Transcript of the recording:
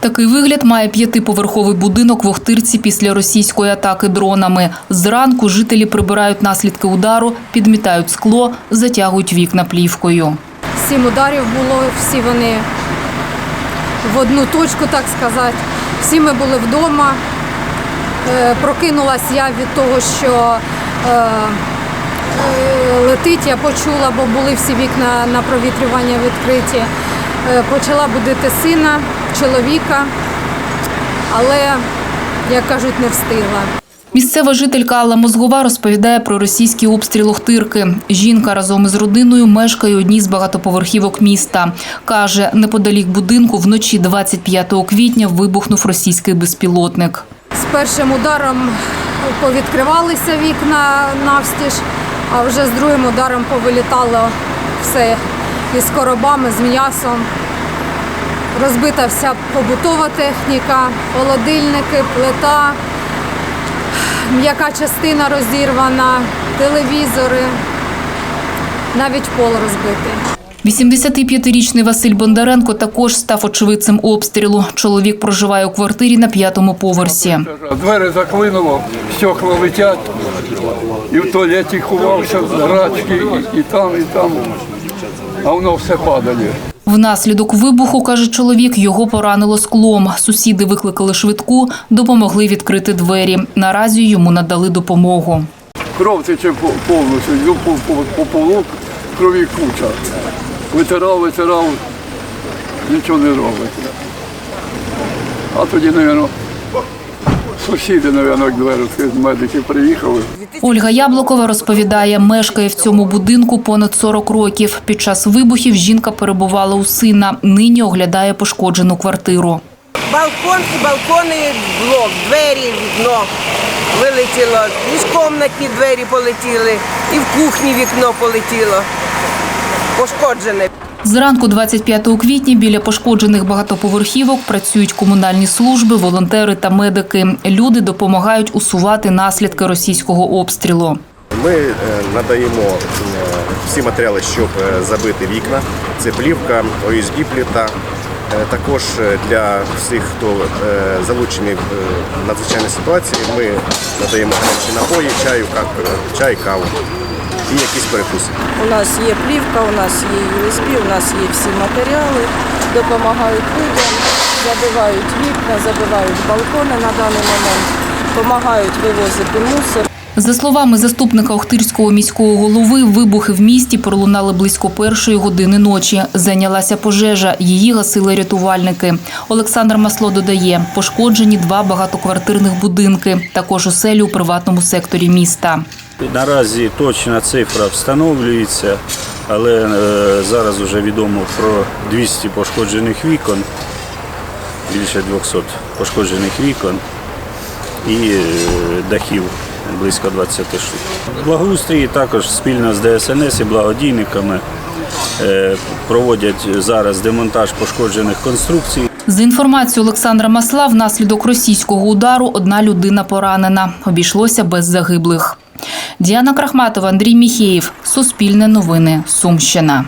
Такий вигляд має п'ятиповерховий будинок в Охтирці після російської атаки дронами. Зранку жителі прибирають наслідки удару, підмітають скло, затягують вікна плівкою. Сім ударів було, всі вони в одну точку, так сказати. Всі ми були вдома. Е, Прокинулась я від того, що е, е, летить, я почула, бо були всі вікна на провітрювання відкриті. Почала будити сина, чоловіка, але, як кажуть, не встигла. Місцева жителька Алла Мозгова розповідає про російський обстріл Охтирки. Жінка разом із родиною мешкає у одній з багатоповерхівок міста. Каже, неподалік будинку вночі 25 квітня вибухнув російський безпілотник. З першим ударом повідкривалися вікна навстіж, а вже з другим ударом повилітало все із коробами, з м'ясом. Розбита вся побутова техніка, холодильники, плита, м'яка частина розірвана, телевізори, навіть пол розбитий. 85-річний Василь Бондаренко також став очевидцем обстрілу. Чоловік проживає у квартирі на п'ятому поверсі. Двері заклинуло, стекла летять, і в туалеті ховався, грачки, і, і там, і там, а воно все падає. Внаслідок вибуху, каже чоловік, його поранило склом. Сусіди викликали швидку, допомогли відкрити двері. Наразі йому надали допомогу. Кров тече повністю, йду крові куча. Витирав, витирав, нічого не робить. А тоді, мабуть, сусіди, мабуть, двері, медики приїхали. Ольга Яблокова розповідає, мешкає в цьому будинку понад 40 років. Під час вибухів жінка перебувала у сина. Нині оглядає пошкоджену квартиру. Балкон і балкони, блок, двері, вікно вилетіло. Міжкомнатні двері полетіли, і в кухні вікно полетіло. Пошкоджене. Зранку 25 квітня біля пошкоджених багатоповерхівок працюють комунальні служби, волонтери та медики. Люди допомагають усувати наслідки російського обстрілу. Ми е, надаємо е, всі матеріали, щоб е, забити вікна. Це плівка, ОСБ пліта. Також для всіх, хто залучений в е, надзвичайні ситуації, ми надаємо гарячі напої, чаю, чай, каву і якісь перекуси. У нас є плівка, у нас є USB, у нас є всі матеріали, допомагають людям, забивають вікна, забивають балкони на даний момент, допомагають вивозити мусор. За словами заступника Охтирського міського голови, вибухи в місті пролунали близько першої години ночі. Зайнялася пожежа. Її гасили рятувальники. Олександр Масло додає, пошкоджені два багатоквартирних будинки, також оселі у приватному секторі міста. Наразі точна цифра встановлюється, але е, зараз вже відомо про 200 пошкоджених вікон, більше 200 пошкоджених вікон і е, дахів близько 20 штук. Благоустрій також спільно з ДСНС і благодійниками е, проводять зараз демонтаж пошкоджених конструкцій. За інформацією Олександра Масла, внаслідок російського удару одна людина поранена. Обійшлося без загиблих. Діана Крахматова, Андрій Міхеєв. Суспільне новини. Сумщина.